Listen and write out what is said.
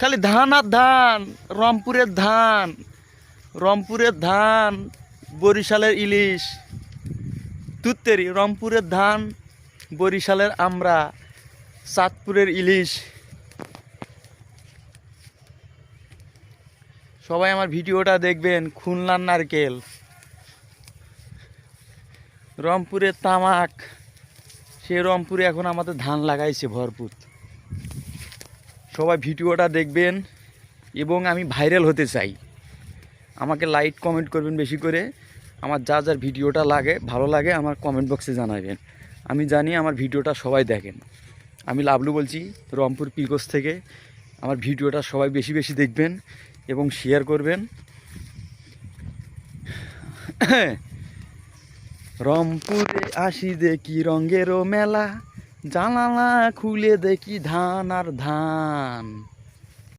খালি ধান আর ধান, রংপুরের ধান রংপুরের ধান, বরিশালের ইলিশ, তুত্তেরি, রংপুরের ধান, বরিশালের আমরা চাঁদপুরের ইলিশ। সবাই আমার ভিডিওটা দেখবেন, খুলনার নারকেল। রংপুরের তামাক, সে রংপুরে এখন আমাদের ধান লাগাইছে ভরপুর। সবাই ভিডিওটা দেখবেন এবং আমি ভাইরাল হতে চাই। আমাকে লাইক কমেন্ট করবেন বেশি করে। আমার যা যার ভিডিওটা লাগে, ভালো লাগে, আমার কমেন্ট বক্সে জানাবেন। আমি জানি আমার ভিডিওটা সবাই দেখেন। আমি লাভলু বলছি, রংপুর পিকোস থেকে। আমার ভিডিওটা সবাই বেশি বেশি দেখবেন এবং শেয়ার করবেন। রংপুরে আসি দেখি রঙেরও মেলা। জানালা খুলে দেখি ধান আর ধান।